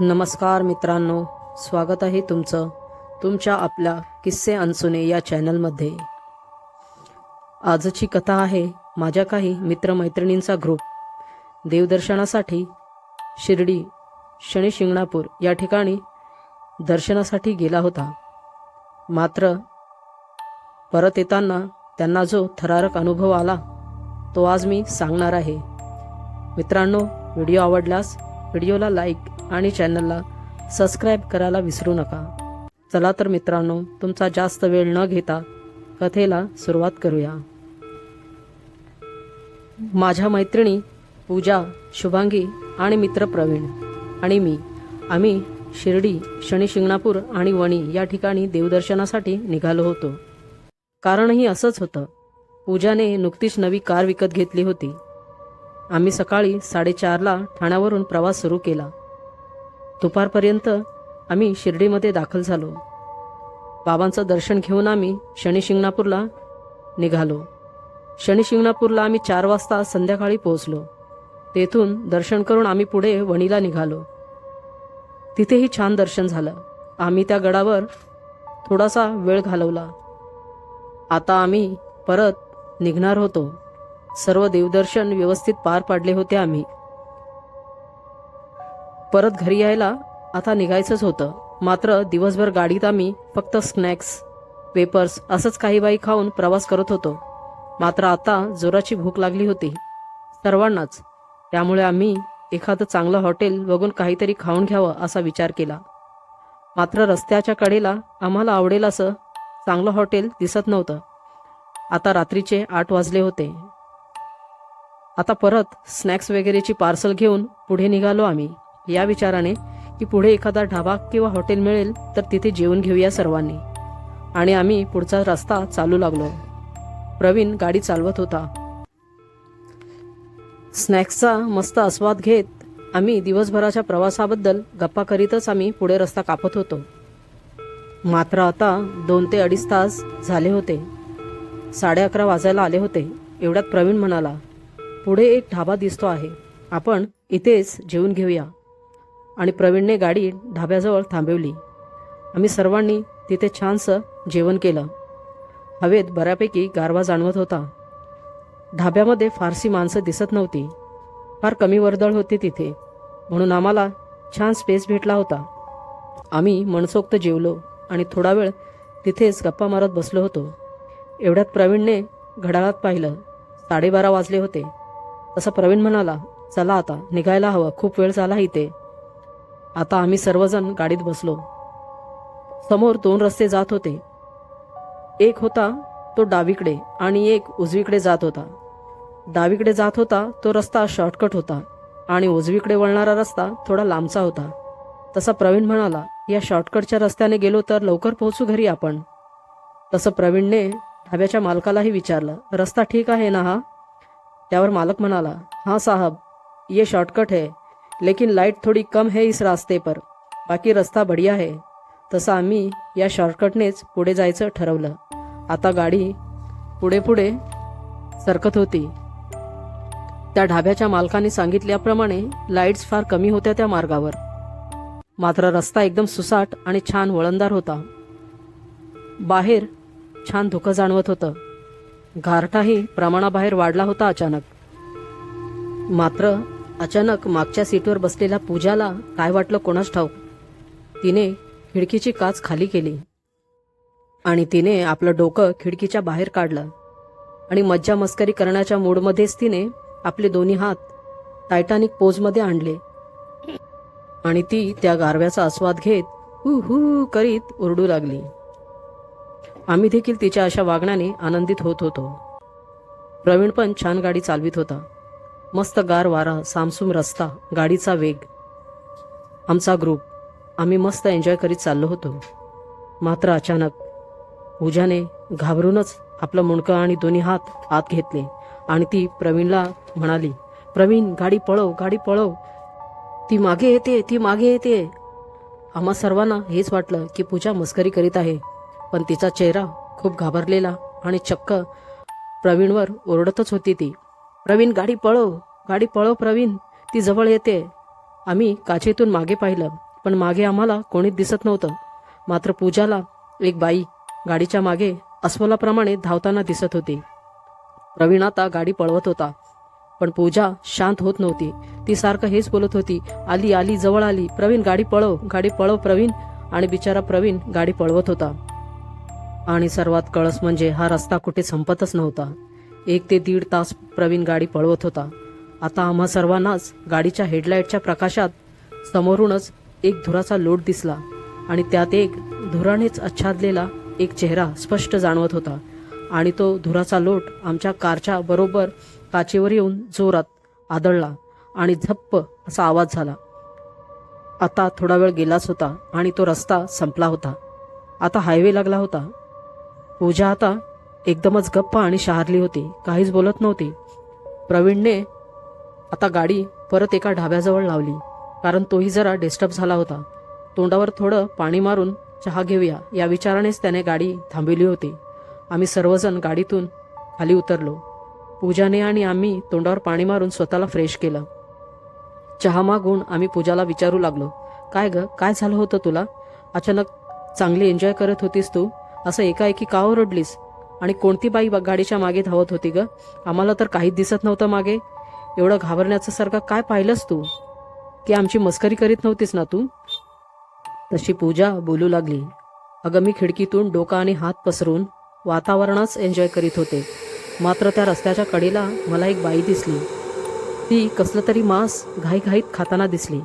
नमस्कार मित्रांनो स्वागत आहे तुमचं तुमच्या आपल्या किस्से अनसुने या चॅनलमध्ये. आजची कथा आहे माझ्या काही मित्रमैत्रिणींचा ग्रुप. देवदर्शनासाठी शिर्डी शनी शिंगणापूर या ठिकाणी दर्शनासाठी गेला होता. मात्र परत येताना त्यांना जो थरारक अनुभव आला तो आज मी सांगणार आहे. मित्रांनो व्हिडिओ आवडल्यास व्हिडिओला लाईक आणि चॅनलला सबस्क्राईब करायला विसरू नका. चला तर मित्रांनो तुमचा जास्त वेळ न घेता कथेला सुरुवात करूया. माझ्या मैत्रिणी पूजा शुभांगी आणि मित्र प्रवीण आणि मी आम्ही शिर्डी शनी शिंगणापूर आणि वणी या ठिकाणी देवदर्शनासाठी निघालो होतो. कारणही असंच होतं. पूजाने नुकतीच नवी कार विकत घेतली होती. आम्ही सकाळी साडेचारला ठाण्यावरून प्रवास सुरू केला. दुपारपर्यंत आम्ही शिर्डीमध्ये दाखल झालो. बाबांचं दर्शन घेऊन आम्ही शनिशिंगणापूरला निघालो. शनिशिंगणापूरला आम्ही चार वाजता संध्याकाळी पोहोचलो. तेथून दर्शन करून आम्ही पुढे वणीला निघालो. तिथेही छान दर्शन झालं. आम्ही त्या गडावर थोडासा वेळ घालवला. आता आम्ही परत निघणार होतो. सर्व देवदर्शन व्यवस्थित पार पाडले होते आम्ही. परत घरी यायला आता निघायचंच होतं. मात्र दिवसभर गाडीत आम्ही फक्त स्नॅक्स पेपर्स असंच काही बाई खाऊन प्रवास करत होतो. मात्र आता जोराची भूक लागली होती. सर्वांनाच. त्यामुळे आम्ही एखादं चांगलं हॉटेल बघून काहीतरी खाऊन घ्यावं असा विचार केला. मात्र रस्त्याच्या कडेला आम्हाला आवडेल असं चांगलं हॉटेल दिसत नव्हतं. आता रात्रीचे आठ वाजले होते. आता परत स्नॅक्स वगैरेची पार्सल घेऊन पुढे निघालो आम्ही. या विचाराने की पुढे एखादा ढाबा किंवा हॉटेल मिळेल तर तिथे जेवून घेऊया सर्वांनी. आणि आम्ही पुढचा रस्ता चालू लागलो. प्रवीण गाडी चालवत होता. स्नॅक्सचा मस्त आस्वाद घेत आम्ही दिवसभराच्या प्रवासाबद्दल गप्पा करीतच आम्ही पुढे रस्ता कापत होतो. मात्र आता दोन ते अडीच तास झाले होते. साडे अकरा वाजायला आले होते. एवढ्यात प्रवीण म्हणाला पुढे एक ढाबा दिसतो आहे. आपण इथेच जेवून घेऊया. आणि प्रवीणने गाडी ढाब्याजवळ थांबवली. आम्ही सर्वांनी तिथे छानसं जेवण केलं. हवेत बऱ्यापैकी गारवा जाणवत होता. ढाब्यामध्ये फारशी माणसं दिसत नव्हती. फार कमी वर्दळ होती तिथे. म्हणून आम्हाला छान स्पेस भेटला होता. आम्ही मनसोक्त जेवलो आणि थोडा वेळ तिथेच गप्पा मारत बसलो होतो. एवढ्यात प्रवीणने घड्याळात पाहिलं. साडेबारा वाजले होते. तसं प्रवीण म्हणाला चला आता निघायला हवं. खूप वेळ झाला इथे. आता आम्ही सर्वजण गाडीत बसलो. समोर दोन रस्ते जात होते. एक होता तो डावीकडे आणि एक उजवीकडे जात होता. डावीकडे जात होता तो रस्ता शॉर्टकट होता आणि उजवीकडे वळणारा रस्ता थोडा लांबचा होता. तसा प्रवीण म्हणाला या शॉर्टकटच्या रस्त्याने गेलो तर लवकर पोहोचू घरी आपण. तसं प्रवीणने ढाब्याच्या मालकालाही विचारलं रस्ता ठीक आहे ना हा? त्यावर मालक म्हणाला हां साहब ये शॉर्टकट है. लेकिन लाइट थोड़ी कम है इस रास्ते पर। बाकी रस्ता बढ़िया आहे तसं आम्ही या शॉर्टकटनेच पुढे जायचं ठरवलं. आता गाडी पुढे पुढे सरकत होती. त्या ढाब्याच्या मालकाने सांगितल्याप्रमाणे लाईट्स फार कमी होत्या त्या मार्गावर. मात्र रस्ता एकदम सुसाट आणि छान वळणदार होता. बाहेर छान धुकं जाणवत होतं. गारठाही प्रमाणाबाहेर वाढला होता अचानक. मात्र अचानक मागच्या सीटवर बसलेल्या पूजाला काय वाटलं कोणाच ठाऊक? तिने खिडकीची काच खाली केली. आणि तिने आपलं डोकं खिडकीच्या बाहेर काढलं. आणि मज्जा मस्करी करण्याच्या मूडमध्येच तिने आपले दोन्ही हात टायटानिक पोजमध्ये आणले. आणि ती त्या गारव्याचा आस्वाद घेत हु हु करीत ओरडू लागली. आम्ही देखील तिच्या अशा वागण्याने आनंदित होत होतो. प्रवीण पण छान गाडी चालवित होता. मस्त गार वारा सामसूम रस्ता गाडीचा वेग. आमचा ग्रुप आम्ही मस्त एन्जॉय करीत चाललो होतो. मात्र अचानक पूजाने घाबरूनच आपलं मुंडकं आणि दोन्ही हात आत घेतले आणि ती प्रवीणला म्हणाली प्रवीण गाडी पळव गाडी पळव. ती मागे येते ती मागे येते. आम्हा सर्वांना हेच वाटलं की पूजा मस्करी करीत आहे पण तिचा चेहरा खूप घाबरलेला आणि चक्क प्रवीणवर ओरडतच होती ती. प्रवीण गाडी पळव गाडी पळव प्रवीण ती जवळ येते. आम्ही काचेतून मागे पाहिलं पण मागे आम्हाला कोणीच दिसत नव्हतं. मात्र पूजाला एक बाई गाडीच्या मागे अस्वलाप्रमाणे धावताना दिसत होती. प्रवीण आता गाडी पळवत होता पण पूजा शांत होत नव्हती. ती सारखं हेच बोलत होती आली आली जवळ आली प्रवीण गाडी पळव गाडी पळव प्रवीण. आणि बिचारा प्रवीण गाडी पळवत होता. आणि सर्वात कळस म्हणजे हा रस्ता कुठे संपतच नव्हता. एक ते दीड तास प्रवीण गाडी पळवत होता. आता आम्हा सर्वांनाच गाडीच्या हेडलाईटच्या प्रकाशात समोरूनच एक धुराचा लोट दिसला आणि त्यात एक धुरानेच आच्छादलेला एक चेहरा स्पष्ट जाणवत होता आणि तो धुराचा लोट आमच्या कारच्या बरोबर काचेवर येऊन जोरात आदळला आणि झप्प असा आवाज झाला. आता थोडा वेळ गेलाच होता आणि तो रस्ता संपला होता. आता हायवे लागला होता. पूजा आता एकदमच गप्प आणि शहारली होती. काहीच बोलत नव्हती. प्रवीणने आता गाडी परत एका ढाब्याजवळ लावली. कारण तोही जरा डिस्टर्ब झाला होता. तोंडावर थोडं पाणी मारून चहा घेऊया या विचारानेच त्याने गाडी थांबविली होती. आम्ही सर्वजण गाडीतून खाली उतरलो. पूजाने आणि आम्ही तोंडावर पाणी मारून स्वतःला फ्रेश केलं. चहा मागून आम्ही पूजाला विचारू लागलो काय ग काय झालं होतं तुला? अचानक चांगली एन्जॉय करत होतीस तू? असं एकाएकी का ओरडलीस? आणि कोणती बाई गाडीच्या मागे धावत होती ग? आम्हाला तर काहीच दिसत नव्हतं मागे. एवढं घाबरण्याचं सारखं काय पाहिलंस तू? की आमची मस्करी करीत नव्हतीस ना तू? तशी पूजा बोलू लागली. अगं मी खिडकीतून डोका आणि हात पसरून वातावरणच एन्जॉय करीत होते. मात्र त्या रस्त्याच्या कडेला मला एक बाई दिसली. ती कसलं तरी मांस घाईघाईत खाताना दिसली.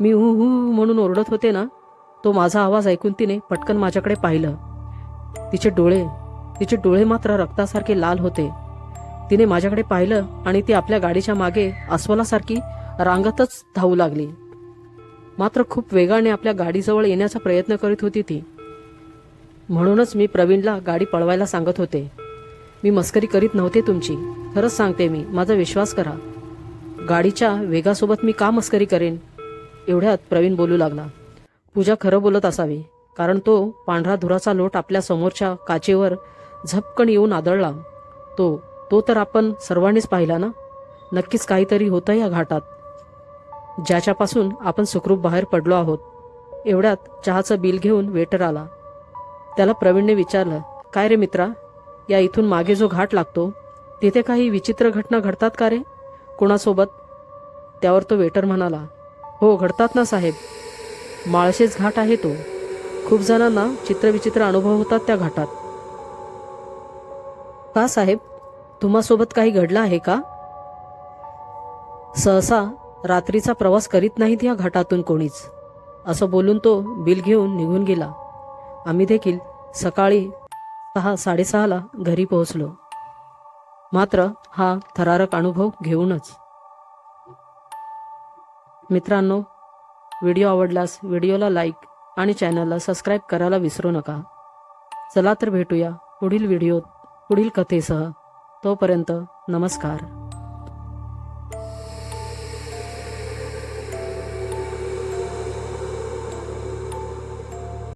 मी हू हू म्हणून ओरडत होते ना? तो माझा आवाज ऐकून तिने पटकन माझ्याकडे पाहिलं. तिचे डोळे तिचे डोळे मात्र रक्तासारखे लाल होते. तिने माझ्याकडे पाहिलं आणि ती आपल्या गाडीच्या मागे अस्वलासारखी रांगतच धावू लागली. मात्र खूप वेगाने आपल्या गाडीजवळ येण्याचा प्रयत्न करीत होती ती. म्हणूनच मी प्रवीणला गाडी पळवायला सांगत होते. मी मस्करी करीत नव्हते तुमची. खरंच सांगते मी माझा विश्वास करा. गाडीच्या वेगासोबत मी का मस्करी करेन? एवढ्यात प्रवीण बोलू लागला. पूजा खरं बोलत असावी कारण तो पांढरा धुराचा लोट आपल्या समोरच्या काचेवर झपकन येऊन आदळला. तो तो तर आपण सर्वांनीच पाहिला ना? नक्कीच काहीतरी होतं या घाटात. ज्याच्यापासून आपण सुखरूप बाहेर पडलो आहोत. एवढ्यात चहाचं बिल घेऊन वेटर आला. त्याला प्रवीणने विचारलं काय रे मित्रा? या इथून मागे जो घाट लागतो तिथे काही विचित्र घटना घडतात का रे? कोणासोबत? त्यावर तो वेटर म्हणाला हो घडतात ना साहेब. माळशेच घाट आहे तो. खूप जणांना चित्रविचित्र अनुभव होतात त्या घाटात. का साहेब तुम्हासोबत काही घडलं आहे का? सहसा रात्रीचा प्रवास करीत नाहीत या घाटातून कोणीच. असं बोलून तो बिल घेऊन निघून गेला. आम्ही देखील सकाळी सहा साडेसहाला घरी पोहोचलो. मात्र हा थरारक अनुभव घेऊनच. मित्रांनो व्हिडिओ आवडल्यास व्हिडिओला लाईक आणि चॅनलला सबस्क्राईब करायला विसरू नका. चला तर भेटूया पुढील व्हिडिओत. पुढील कथेसह तोपर्यंत नमस्कार.